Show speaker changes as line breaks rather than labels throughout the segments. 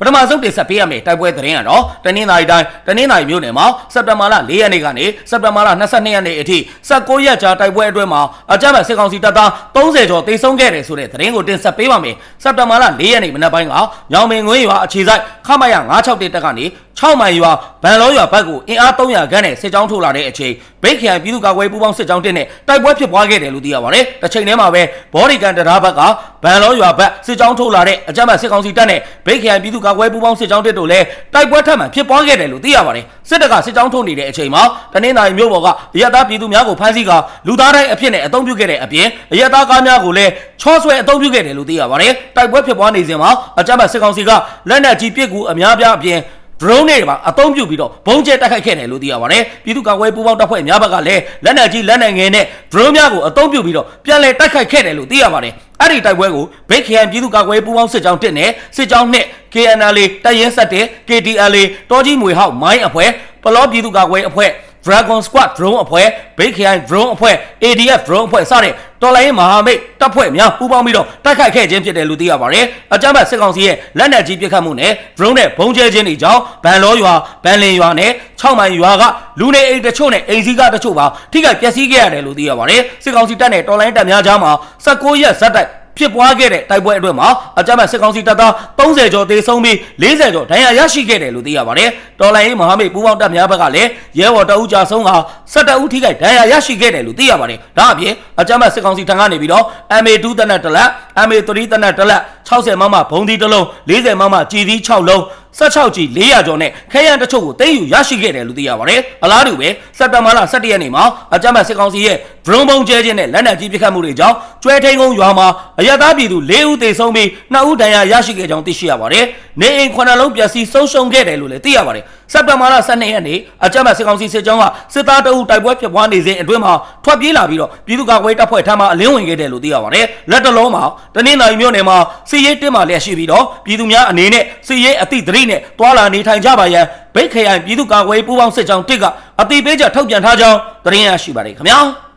ပထမဆုံးတင်ဆက်ပေးရမယ့်တိုက်ပွဲသတင်းကတော့တနင်္လာရီတိုင်းတနင်္လာရီမြို့နယ်မှာစက်တင်ဘာလ4ရက်နေ့ကနေစက်တင်ဘာလ22ရက်နေ့အထိ19ရက်ကြာတိုက်ပွဲအတွင်းမှာအကြမ်းဖက်စစ်ကောင်စီတပ်သား30ကျော်တေဆုံးခဲ့တယ်ဆိုတဲ့သတင်းကိုတင်ဆက်ပေးပါမယ်စက်တင်ဘာလ4ရက်နေ့မနက်ပိုင်းကညောင်မင်ငွေရွာအခြေစိုက်ခမရ961တက်ကနေ6မိုင်ရွာဗန်လောရွာဘက်ကိုအင်အား300ခန်းနဲ့စစ်ကြောင်းထိုးလာတဲ့အချိန်ဘိတ်ခရိုင်ပြည်သူ့ကာကွယ်ပူးပေါင်းစစ်ကြောင်းတက်နဲ့တိုက်ပွဲဖြစ်ပွားခဲ့တယ်လို့သိရပါတယ်။တစ်ချိန်တည်းမှာပဲဘော်ဒီကန်တရားဘက်ကဗန်လောရွာဘက်စစ်ကြောင်းထိုးလာတဲ့အကြမ်းဖက်စစ်ကောင်စီတပ်နဲ့ဘိတ်ခရိုင်ပြည်သူ့ကာကွယ်ပူးပေါင်းစစ်ကြောင်းတက်တို့လည်းတိုက်ပွဲထပ်မံဖြစ်ပွားခဲ့တယ်လို့သိရပါတယ်။စစ်တပ်ကစစ်ကြောင်းထိုးနေတဲ့အချိန်မှာတနင်္လာရီမြို့ပေါ်ကအရတားပြည်သူများကိုဖမ်းဆီးကလူသားတိုင်းအဖြစ်နဲ့အုံပြုခဲ့တဲ့အပြင်အရတားကားများကိုလည်းချောဆွဲအုံပြုခဲ့တယ်လို့သိရပါတယ်။တိုက်ပွဲဖြစ်ပွားနေစဉ်မှာအကြမ်းဖက်စစ်ကောင်စီကလက်နက်ကြီးပစ်ကူအများပြားအပြင် drone တွေပါအသုံးပြုပြီးတော့ဘုံကျဲတိုက်ခိုက်ခဲ့တယ်လို့သိရပါတယ်ပြည်သူ့ကာကွယ်ပူးပေါင်းတပ်ဖွဲ့များဘက်ကလည်းလက်နက်ကြီးလက်နက်ငယ်နဲ့ drone များကိုအသုံးပြုပြီးတော့ပြန်လည်တိုက်ခိုက်ခဲ့တယ်လို့သိရပါတယ်အဲ့ဒီတိုက်ပွဲကိုဘိတ်ခရိုင်ပြည်သူ့ကာကွယ်ပူးပေါင်းစစ်ကြောင်း1နဲ့စစ်ကြောင်း2 KNL တပ်ရင်း7 KTL တောကြီးမွေဟောက်မိုင်းအဖွဲ့ပလောပြည်သူ့ကာကွယ်အဖွဲ့ Dragon Squad drone အဖွဲ့ဘိတ်ခရိုင် drone အဖွဲ့ ADF drone အဖွဲ့စတဲ့တော်လိုင်းမဟာမိတ်တပ်ဖွဲ့များပူးပေါင်းပြီးတော့တိုက်ခိုက်ခဲ့ခြင်းဖြစ်တယ်လို့သိရပါတယ်။အကြမ်းဖက်စစ်ကောင်စီရဲ့လက်နက်ကြီးပစ်ခတ်မှုနဲ့ drone နဲ့ဘုံကျဲခြင်းတွေကြောင့်ဗန်လောရွာဗန်လင်ရွာနဲ့6မိုင်ရွာကလူနေအိမ်တချို့နဲ့အိမ်စီးကားတချို့ပါထိခိုက်ပျက်စီးခဲ့ရတယ်လို့သိရပါတယ်။စစ်ကောင်စီတပ်နဲ့တော်လိုင်းတပ်များကြားမှာ19ရက်ဇက်တိုက် ဖြစ်ပွားခဲ့တဲ့တိုက်ပွဲအတွင်းမှာအကြမ်းဖက်စစ်ကောင်စီတပ်သား30ကျော်သေဆုံးပြီး40ကျော်ဒဏ်ရာရရှိခဲ့တယ်လို့သိရပါတယ်။တော်လိုင်းရေးမဟာမိတ်ပူးပေါင်းတပ်များဘက်ကလည်းရဲဘော်တအုပ်ကြာဆုံးက17ဦးထိခိုက်ဒဏ်ရာရရှိခဲ့တယ်လို့သိရပါတယ်။ဒါအပြင်အကြမ်းဖက်စစ်ကောင်စီထံကနေပြီးတော့ MA2 တနက်တစ်လက် MA3 တနက်တစ်လက်60မမဘုံဒီတစ်လုံး40မမကြည်သီး6လုံး 16ကြီး400ကျော်နဲ့ခဲရန်တချို့ကိုတင်းယူရရှိခဲ့တယ်လို့သိရပါတယ်။အလားတူပဲစက်တဘာလ17ရက်နေ့မှာအကြမ်းဖက်စစ်ကောင်စီရဲ့ drone ပုံကျဲခြင်းနဲ့လက်နက်ကြီးပစ်ခတ်မှုတွေကြောင့်ကျွဲထိန်ကုန်းရွာမှာအရသားပြည်သူ4ဦးသေဆုံးပြီး2ဦးဒဏ်ရာရရှိခဲ့ကြောင်းသိရှိရပါတယ်။နေအိမ်9လုံးပျက်စီးဆုံးရှုံးခဲ့တယ်လို့လည်းသိရပါတယ်။ စက်တဘာလ12ရက်နေ့အကြမ်းဖက်စစ်ကောင်စီစစ်ကြောင်းကစစ်သားတအုပ်တိုက်ပွဲဖြစ်ပွားနေစဉ်အတွင်းမှာထွက်ပြေးလာပြီးတော့ပြည်သူ့ကာကွယ်တပ်ဖွဲ့ထံမှအလင်းဝင်ခဲ့တယ်လို့သိရပါတယ်။လက်တလုံးမှာတနင်္လာရီမြို့နယ်မှာစစ်ရေးတင်းမာလျက်ရှိပြီးတော့ပြည်သူများအနေနဲ့စစ်ရေးအသည့်တရိနဲ့တွာလာနေထိုင်ကြပါရန်ဗိတ်ခရိုင်ပြည်သူ့ကာကွယ်ပူးပေါင်းစစ်ကြောင်းတစ်ကအတိပေးချက်ထုတ်ပြန်ထားကြောင်းသတင်းရရှိပါတယ်ခင်ဗျာ။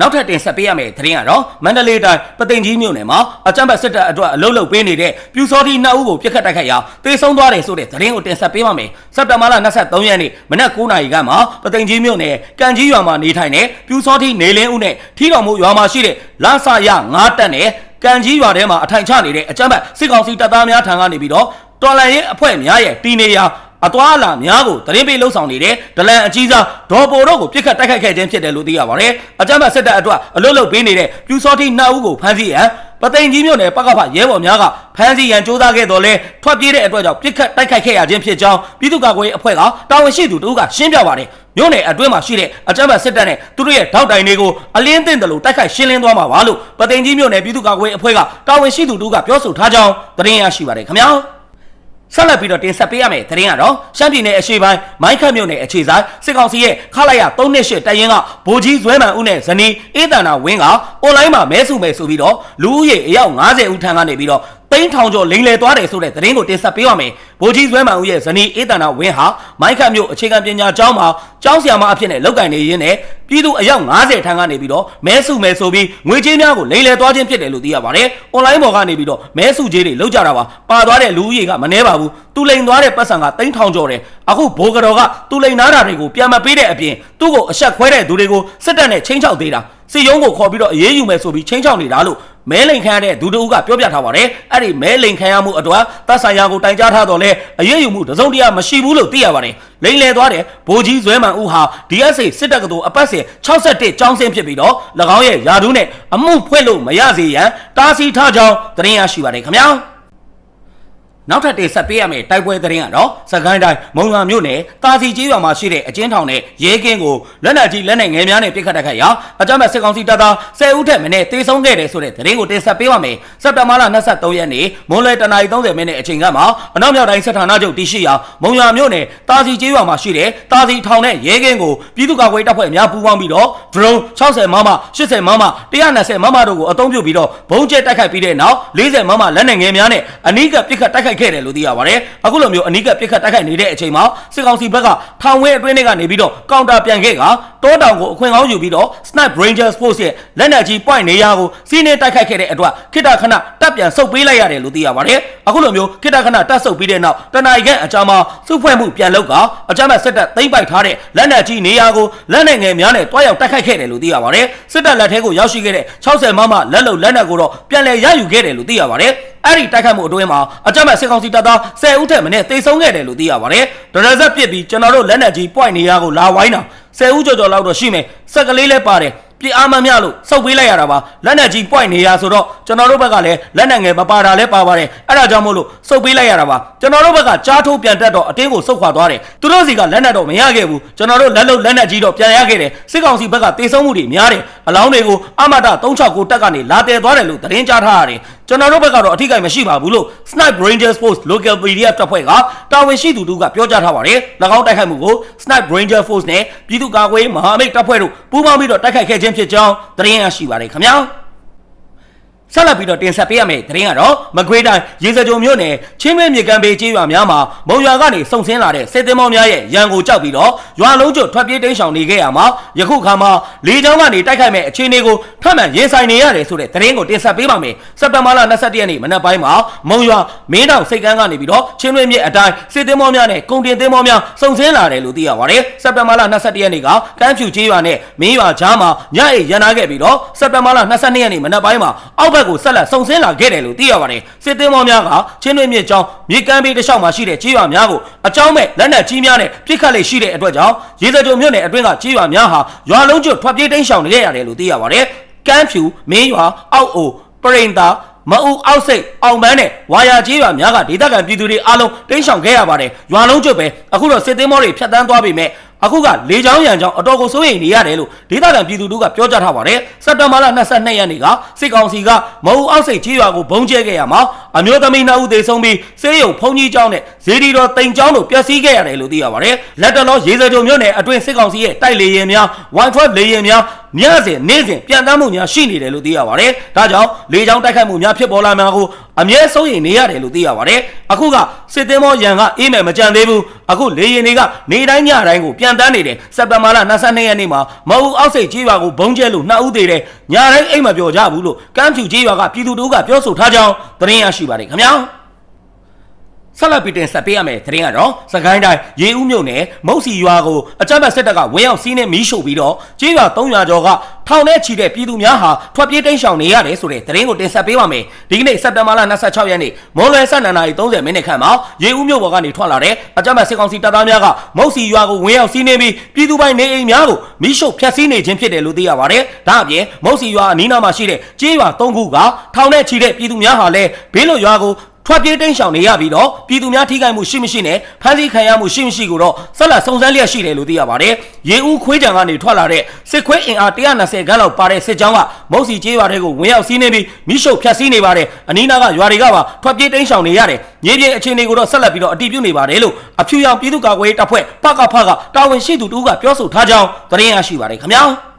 နောက်ထပ်တင်ဆက်ပေးရမယ့်သတင်းကတော့မန္တလေးတိုင်းပသိမ်ကြီးမြို့နယ်မှာအကြမ်းဖက်စစ်တပ်အတွက်အလုတ်လုတ်ပေးနေတဲ့ပြူစောတိနှစ်ဦးကိုပြစ်ခတ်တိုက်ခိုက်ရာတေဆုံးသွားတယ်ဆိုတဲ့သတင်းကိုတင်ဆက်ပေးပါမယ်။စက်တဘာလ23ရက်နေ့မနက်9:00နာရီကမှပသိမ်ကြီးမြို့နယ်ကံကြီးရွာမှာနေထိုင်တဲ့ပြူစောတိနေလင်းဦးနဲ့ထီတော်မူရွာမှာရှိတဲ့လဆရ9တက်နဲ့ကံကြီးရွာထဲမှာအထိုင်ချနေတဲ့အကြမ်းဖက်စစ်ကောင်စီတပ်သားများထံကနေပြီးတော့တော်လန်ရေးအဖွဲ့များရဲ့တီနေရာ အသွာအလာများကိုတရင်ပေးလှုပ်ဆောင်နေတဲ့ဒလန်အကြီးစားဒေါ်ပိုတို့ကိုပြစ်ခတ်တိုက်ခိုက်ခဲ့ခြင်းဖြစ်တယ်လို့သိရပါတယ်။အကြမ်းဖက်စစ်တပ်အတွက်အလွတ်လွတ်ပေးနေတဲ့ပြူစောတိနှစ်ဦးကိုဖမ်းဆီးရန်ပသိမ်ကြီးမြို့နယ်ပကဖရဲဘော်များကဖမ်းဆီးရန်ကြိုးစားခဲ့တော်လဲထွက်ပြေးတဲ့အတွက်ကြောင့်ပြစ်ခတ်တိုက်ခိုက်ခဲ့ရခြင်းဖြစ်ကြောင်းပြည်သူ့ကာကွယ်ရေးအဖွဲ့ကတာဝန်ရှိသူတို့ကရှင်းပြပါတယ်။မြို့နယ်အတွင်းမှာရှိတဲ့အကြမ်းဖက်စစ်တပ်နဲ့သူတို့ရဲ့ထောက်တိုင်တွေကိုအလင်းသိမ့်တယ်လို့တိုက်ခိုက်ရှင်းလင်းသွားမှာပါလို့ပသိမ်ကြီးမြို့နယ်ပြည်သူ့ကာကွယ်ရေးအဖွဲ့ကတာဝန်ရှိသူတို့ကပြောဆိုထားကြောင်းသတင်းရရှိပါတယ်ခင်ဗျာ။ ဆက်လက်ပြီးတော့တင်ဆက်ပေးရမယ့်သတင်းကတော့ရှမ်းပြည်နယ်အရှေ့ပိုင်းမိုင်းခတ်မြို့နယ်အခြေဆိုင်စစ်ကောင်စီရဲ့ခလာရ38တပ်ရင်းကဗိုလ်ကြီးဇွဲမှန်ဦးနဲ့ဇနီးအေးတန်နာဝင်းကအွန်လိုင်းမှာမဲစုမဲဆိုပြီးတော့လူဦးရေအယောက်90ဦးထံကနေပြီးတော့သိန်းထောင်ကျော်လိမ်လည်သွားတယ်ဆိုတဲ့သတင်းကိုတင်ဆက်ပေးရမယ်။ဗိုလ်ကြီးဇွဲမှန်ဦးရဲ့ဇနီးအေးတန်နာဝင်းဟာမိုင်းခတ်မြို့အခြေခံပညာကျောင်းမှာကျောင်းဆရာမအဖြစ်နဲ့လုပ်ကင်နေရင်းနဲ့ပြည်သူအယောက်90ထံကနေပြီးတော့မဲစုမဲဆိုပြီးငွေကြေးများကိုလိမ်လည်သွားခြင်းဖြစ်တယ်လို့သိရပါတယ်။ online ပေါ်ကနေပြီးတော့မဲစုကြေးတွေလောက်ကြတာပါ။ပါသွားတဲ့လူဦးရေကမနှဲပါဘူး။သူလိမ်သွားတဲ့ပတ်စံကသိန်းထောင်ကျော်တယ်။အခုဘိုးကတော်ကသူလိမ်နာတာတွေကိုပြန်မပေးတဲ့အပြင်သူ့ကိုအဆက်ခွဲတဲ့သူတွေကိုစစ်တပ်နဲ့ချင်းချောက်သေးတာ။ စစ်ရုံးကိုခေါ်ပြီးတော့အေးအေးယူမယ်ဆိုပြီးချင်းချောက်နေတာလို့မဲလိန်ခံရတဲ့ဒူတူကပြောပြထားပါတယ်အဲ့ဒီမဲလိန်ခံရမှုအတွက်တပ်ဆိုင်ရာကိုတိုင်ကြားထားတော့လဲအရေးယူမှုတစုံတရာမရှိဘူးလို့သိရပါတယ်လိန်လေသွားတဲ့ဗိုလ်ကြီးဇွဲမှန်ဦးဟာ DSA စစ်တပ်ကတော်အပတ်စဉ်61ကျောင်းစင်းဖြစ်ပြီးတော့၎င်းရဲ့ယာဒူးနဲ့အမှုဖွင့်လို့မရစေရန်တားဆီးထားကြောင်းသတင်းရရှိပါတယ်ခင်ဗျာ နောက်ထပ်တင်ဆက်ပေးရမယ့်တိုက်ပွဲသတင်းကတော့စကိုင်းတိုင်းမုံလာမြို့နယ်တာစီကျေးရွာမှာရှိတဲ့အကျဉ်းထောင်နဲ့ရဲကင်းကိုလက်နက်ကြီးလက်နက်ငယ်များနဲ့ပစ်ခတ်တိုက်ခိုက်ရာအကြမ်းဖက်စစ်ကောင်စီတပ်သား10ဦးထက်မနည်းတေဆုံးခဲ့တယ်ဆိုတဲ့သတင်းကိုတင်ဆက်ပေးပါမယ်။စက်တင်ဘာလ23ရက်နေ့မွန်းလွဲတနာရီ30မိနစ်အချိန်ကမှအနောက်မြောက်တိုင်းစစ်ဌာနချုပ်တရှိရာမုံလာမြို့နယ်တာစီကျေးရွာမှာရှိတဲ့တာစီထောင်နဲ့ရဲကင်းကိုပြည်သူ့ကာကွယ်တပ်ဖွဲ့များပူးပေါင်းပြီးတော့ drone 60မမ80မမ120မမတို့ကိုအသုံးပြုပြီးတော့ဘုံကျဲတိုက်ခိုက်ပြီးတဲ့နောက်40မမလက်နက်ငယ်များနဲ့အနီးကပစ်ခတ်တိုက်ခိုက်ခိုက်ခဲ့တယ်လို့သိရပါတယ်အခုလိုမျိုးအနီးကပ်ပြစ်ခတ်တိုက်ခိုက်နေတဲ့အချိန်မှာစစ်ကောင်စီဘက်ကထောင်ဝဲအတွင်းတွေကနေပြီးတော့ကောင်တာပြန်ခဲ့ကတောတောင်ကိုအခွင့်ကောင်းယူပြီးတော့ Snipe Rangers Force ရဲ့လက်နက်ကြီး point နေရာကိုစီးနှင်းတိုက်ခိုက်ခဲ့တဲ့အတွက်ခိတ္တခဏတပ်ပြန်ဆုတ်ပေးလိုက်ရတယ်လို့သိရပါတယ်အခုလိုမျိုးခိတ္တခဏတပ်ဆုတ်ပြီးတဲ့နောက်တနအီခန့်အကြာမှာစုဖွဲ့မှုပြန်လုပ်ကအကြမ်းဖက်စစ်တပ်သိမ်းပိုက်ထားတဲ့လက်နက်ကြီးနေရာကိုလက်နက်ငယ်များနဲ့တွားရောက်တိုက်ခိုက်ခဲ့တယ်လို့သိရပါတယ်စစ်တပ်လက်ထဲကိုရောက်ရှိခဲ့တဲ့60မမလက်လုံလက်နက်ကိုတော့ပြန်လည်ရယူခဲ့တယ်လို့သိရပါတယ် အဲ့ဒီတိုက်ခိုက်မှုအတွင်းမှာအကြမ်းဖက်စစ်ကောင်စီတပ်သား10ဦးထက်မနည်းသေဆုံးခဲ့တယ်လို့သိရပါတယ်ဒရဇက်ပစ်ပြီးကျွန်တော်တို့လက်နက်ကြီး point နေရာကိုလာဝိုင်းတာ10ဦးကျော်ကျော်လောက်တော့ရှိမယ်စက်ကလေးလည်းပါတယ်ပြအားမမျှလို့စုပ်ပေးလိုက်ရတာပါလက်နက်ကြီး point နေရဆိုတော့ကျွန်တော်တို့ဘက်ကလည်းလက်နက်ငယ်မပါတာလည်းပါပါတယ်အဲ့ဒါကြောင့်မို့လို့စုပ်ပေးလိုက်ရတာပါကျွန်တော်တို့ဘက်ကကြားထိုးပြန်တက်တော့အတင်းကိုစုပ်ခွာသွားတယ်သူတို့စီကလက်နက်တော့မရခဲ့ဘူးကျွန်တော်တို့လက်လုံလက်နက်ကြီးတော့ပြန်ရခဲ့တယ်စစ်ကောင်စီဘက်ကတေဆုံးမှုတွေများတယ်အလောင်းတွေကိုအမတ369တက်ကနေလာတဲသွားတယ်လို့သတင်းကြားထားရတယ်ကျွန်တော်တို့ဘက်ကတော့အထီးကိမရှိပါဘူးလို့ Snipe Rangers Force Local PDF တပ်ဖွဲ့ကတာဝန်ရှိသူတို့ကပြောကြားထားပါတယ်၎င်းတိုက်ခိုက်မှုကို Snipe Ranger Force နဲ့ပြည်သူ့ကာကွယ်ရေးမဟာမိတ်တပ်ဖွဲ့တို့ပူးပေါင်းပြီးတော့တိုက်ခိုက်ခဲ့ခြင်းဖြစ်ကြောင်းသတင်းရရှိပါတယ်ခင်ဗျာ ဆက်လက်ပြီးတော့တင်ဆက်ပေးရမယ့်သတင်းကတော့မကွေးတိုင်းရေစကြုံမြို့နယ်ချင်းမဲမြေကမ်းဘေးကျေးရွာများမှာမုံရွာကနေစုံဆင်းလာတဲ့စစ်သည်မောင်းများရဲ့ရန်ကိုကြောက်ပြီးတော့ရွာလုံးကျွတ်ထွက်ပြေးတိမ်းရှောင်နေခဲ့ရမှာယခုခါမှာလေကြောင်းကနေတိုက်ခိုက်မဲ့အခြေအနေကိုထပ်မံရင်ဆိုင်နေရတယ်ဆိုတဲ့သတင်းကိုတင်ဆက်ပေးပါမယ်စက်တင်ဘာလ21ရက်နေ့မနက်ပိုင်းမှာမုံရွာမင်းတောင်စိတ်ကမ်းကနေပြီးတော့ချင်းမဲမြေအတိုင်းစစ်သည်မောင်းများနဲ့ကုန်တင်သင်းမောင်းများစုံဆင်းလာတယ်လို့သိရပါတယ်စက်တင်ဘာလ21ရက်နေ့ကကမ်းဖြူကျေးရွာနဲ့မင်းရွာကြားမှာညအိပ်ရန်နာခဲ့ပြီးတော့စက်တင်ဘာလ22ရက်နေ့မနက်ပိုင်းမှာအောက်ဘက်ကိုဆက်လက်စုံဆင်းလာခဲ့တယ်လို့သိရပါတယ်စစ်သည်မောင်းများကချင်းမဲမြေကျောင်းမြေကမ်းဘေးတစ်လျှောက်မှာရှိတဲ့ကျေးရွာများကိုအကြောင်းမဲ့လက်နက်ကြီးများနဲ့ပြစ်ခတ်လေရှိတဲ့အတွက်ကြောင့်ရေစကြုံမြို့နယ်အတွင်းကကျေးရွာများဟာရွာလုံးကျွတ်ထွက်ပြေးတိမ်းရှောင်နေခဲ့ရတယ်လို့သိရပါတယ်ကမ်းဖြူမင်းရွာအောက်အိုပရိန်သာမအူအောက်စိတ်အောင်ပန်းနဲ့ဝါယာကြီးရွာများကဒေသခံပြည်သူတွေအားလုံးတိမ်းရှောင်ခဲ့ရပါတယ်ရွာလုံးကျွတ်ပဲအခုတော့စစ်သေးမောတွေဖြတ်တန်းသွားပြီမဲ့ အခုကလေချောင်းရံချောင်းအတော်ကိုစိုးရိမ်နေရတယ်လို့ဒေသခံပြည်သူတို့ကပြောကြားထားပါတယ်စက်တဘာလ22ရက်နေ့ကစစ်ကောင်စီကမအူအောက်စိတ်ကြီးရွာကိုဘုံကျဲခဲ့ရမှာအမျိုးသမီးနှစ်ဦးသေဆုံးပြီးစေးရုံဖုန်ကြီးကျောင်းနဲ့ဇေဒီတော်တိမ်ကျောင်းတို့ပျက်စီးခဲ့ရတယ်လို့သိရပါတယ်လက်တလောရေစကြုံမြို့နယ်အတွင်းစစ်ကောင်စီရဲ့တိုက်လေရင်များ112လေရင်များ ညစဉ်နေ့စဉ်ပြန်တမ်းမှုများရှိနေတယ်လို့သိရပါတယ်။ဒါကြောင့်လေကြောင်းတိုက်ခိုက်မှုများဖြစ်ပေါ်လာမှာကိုအမြဲစိုးရိမ်နေရတယ်လို့သိရပါတယ်။အခုကစစ်သည်မောရန်ကအေးမယ်မကြံသေးဘူး။အခုလေရင်တွေကနေတိုင်းညတိုင်းကိုပြန်တမ်းနေတယ်။စက်တဘာလ22ရက်နေ့မှာမအူအောက်စိတ်ကြီးရွာကိုဘုံကျဲလို့နှစ်ဦးသေးတယ်။ညတိုင်းအိမ်မပြောကြဘူးလို့ကမ်းဖြူကြီးရွာကပြည်သူတို့ကပြောဆိုထားကြောင်းသတင်းရရှိပါတယ်ခင်ဗျာ။ ဆက်လက်ပြီးတင်ဆက်ပေးရမယ်သတင်းကတော့စကိုင်းတိုင်းရေဦးမြို့နယ်မုတ်စီရွာကိုအကြမ်းဖက်စစ်တပ်ကဝင်းရောက်စီးနှင်းမီးရှို့ပြီးတော့ကျေးရွာ300ကျော်ကထောင်ထဲချီတဲ့ပြည်သူများဟာထွက်ပြေးတိမ်းရှောင်နေရတယ်ဆိုတဲ့သတင်းကိုတင်ဆက်ပေးပါမယ်ဒီကနေ့စက်တင်ဘာလ26ရက်နေ့မွန်လွယ်12နာရီ30မိနစ်ခန့်မှာရေဦးမြို့ပေါ်ကနေထွက်လာတဲ့အကြမ်းဖက်စစ်ကောင်စီတပ်သားများကမုတ်စီရွာကိုဝင်းရောက်စီးနှင်းပြီးပြည်သူပိုင်းနေအိမ်များကိုမီးရှို့ဖျက်ဆီးနေခြင်းဖြစ်တယ်လို့သိရပါတယ်ဒါအပြင်မုတ်စီရွာအနီးနားမှာရှိတဲ့ကျေးရွာ3ခုကထောင်ထဲချီတဲ့ပြည်သူများဟာလည်းဘေးလွတ်ရွာကို ထွက်ပြေးတိမ်းရှောင်နေရပြီးတော့ပြည်သူများထိခိုက်မှုရှိမရှိနဲ့ဖမ်းဆီးခံရမှုရှိမရှိကိုတော့ဆက်လက်စုံစမ်းလျက်ရှိတယ်လို့သိရပါတယ်။ရေဦးခွေးကြံကနေထွက်လာတဲ့စစ်ခွေးအင်အား120ခန်းလောက်ပါတဲ့စစ်ကြောင်းကမုတ်စီကျေးရွာတွေကိုဝင်ရောက်စီးနှင်းပြီးမိရှုပ်ဖျက်ဆီးနေပါတယ်။အနီးနားကရွာတွေကပါထွက်ပြေးတိမ်းရှောင်နေရတယ်။မြေပြင်အခြေအနေကိုတော့ဆက်လက်ပြီးတော့အတည်ပြုနေပါတယ်လို့အဖြူရောင်ပြည်သူ့ကာကွယ်ရေးတပ်ဖွဲ့ပကဖကတာဝန်ရှိသူတို့ကပြောဆိုထားကြောင်းသတင်းရရှိပါတယ်ခင်ဗျာ။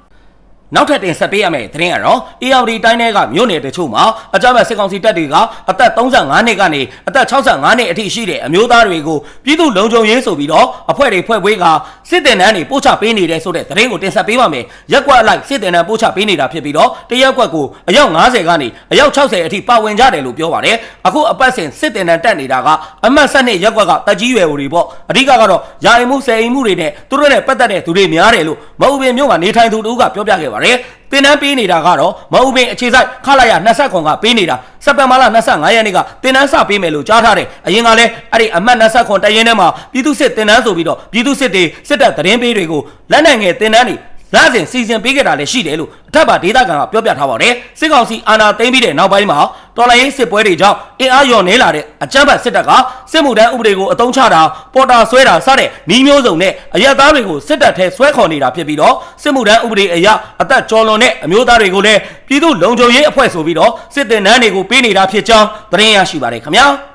နောက်ထပ်တင်ဆက်ပေးရမယ့်သတင်းကတော့ ARD တိုင်းထဲကမြို့နယ်တချို့မှာအကြမ်းဖက်စစ်ကောင်စီတပ်တွေကအသက်35နှစ်ကနေအသက်65နှစ်အထိရှိတဲ့အမျိုးသားတွေကိုပြည်သူ့လုံခြုံရေးဆိုပြီးတော့အဖွဲ့တွေဖွဲ့ပေးကစစ်တင်တန်းတွေပို့ချပေးနေတဲ့ဆိုတဲ့သတင်းကိုတင်ဆက်ပေးပါမယ်။ရက်ကွက်အလိုက်စစ်တင်တန်းပို့ချပေးနေတာဖြစ်ပြီးတော့တရက်ကွက်ကိုအယောက်90ကနေအယောက်60အထိပါဝင်ကြတယ်လို့ပြောပါတယ်။အခုအပတ်စဉ်စစ်တင်တန်းတက်နေတာကအမှတ်7နှစ်ရက်ကွက်ကတက်ကြီးရွယ်တွေပေါ့။အဓိကကတော့ယာယီမှုဆယ်အိမ်မှုတွေနဲ့သူတို့နဲ့ပတ်သက်တဲ့သူတွေများတယ်လို့မဟုတ်ပင်မြို့ကနေထိုင်သူတို့ကပြောပြခဲ့ပါတယ်။တင်တန်းပေးနေတာကတော့မဟုတ်ပင်အခြေဆိုင်ခလာရ20ခွန်ကပေးနေတာစက်တင်ဘာလ25ရက်နေ့ကတင်တန်းစပေးမယ်လို့ကြားထားတယ်အရင်ကလည်းအဲ့ဒီအမှတ်20ခွန်တရင်ထဲမှာပြည်သူစစ်တင်တန်းဆိုပြီးတော့ပြည်သူစစ်တွေစစ်တပ်သတင်းပေးတွေကိုလက်နက်ငယ်တင်တန်းတွေ လစဉ်စီစဉ်ပေးခဲ့တာလည်းရှိတယ်လို့အထက်ပါဒေတာကန်ကပြောပြထားပါတယ်စစ်ကောင်စီအာဏာသိမ်းပြီးတဲ့နောက်ပိုင်းမှာတော်လိုင်းရေးစစ်ပွဲတွေကြောင့်အင်အားလျော့နေလာတဲ့အကြမ်းဖက်စစ်တပ်ကစစ်မှုထမ်းဥပဒေကိုအသုံးချတာပေါ်တာဆွဲတာစတဲ့နှီးမျိုးစုံနဲ့အရက်သားတွေကိုစစ်တပ်ထဲဆွဲခေါ်နေတာဖြစ်ပြီးတော့စစ်မှုထမ်းဥပဒေအရအသက်ကျော်လွန်တဲ့အမျိုးသားတွေကိုလည်းပြည်သူလုံခြုံရေးအဖွဲ့ဆိုပြီးတော့စစ်တင်နန်းတွေကိုပေးနေတာဖြစ်ကြောင်းသတင်းရရှိပါတယ်ခင်ဗျာ